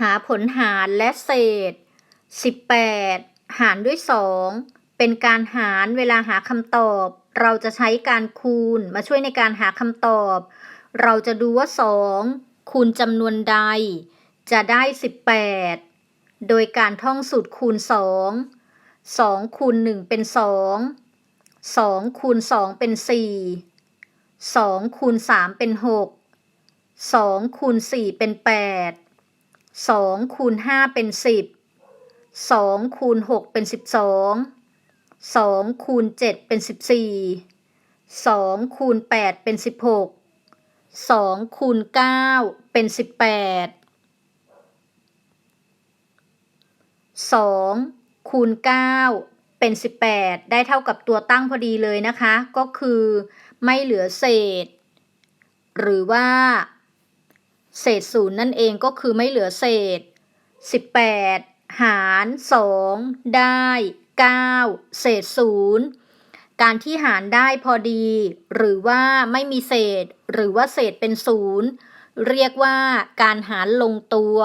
หาผลหารและเศษ 18 หารด้วย 2 เป็นการหารเวลาหาคำตอบ เราจะใช้การคูณมาช่วยในการหาคำตอบ เราจะดูว่า 2 คูณจำนวนใด จะได้ 18 โดยการท่องสูตรคูณ 2 2 คูณ 1 เป็น 2 2 คูณ 2 เป็น 4 2 คูณ 3 เป็น 6 2 คูณ 4 เป็น 8 2คูณ5เป็น10 2คูณ6เป็น12 2คูณ7เป็น14 2คูณ8เป็น16 2คูณ9เป็น18 2คูณ9เป็น18ได้เท่ากับตัวตั้งพอดีเลยนะคะ ก็คือไม่เหลือเศษ หรือว่า เศษศูนย์นั่นเองก็คือไม่เหลือเศษ 18 หาร 2 ได้ 9 เศษศูนย์การที่หารได้พอดี หรือว่าไม่มีเศษ หรือว่าเศษเป็นศูนย์เรียกว่าการหารลงตัว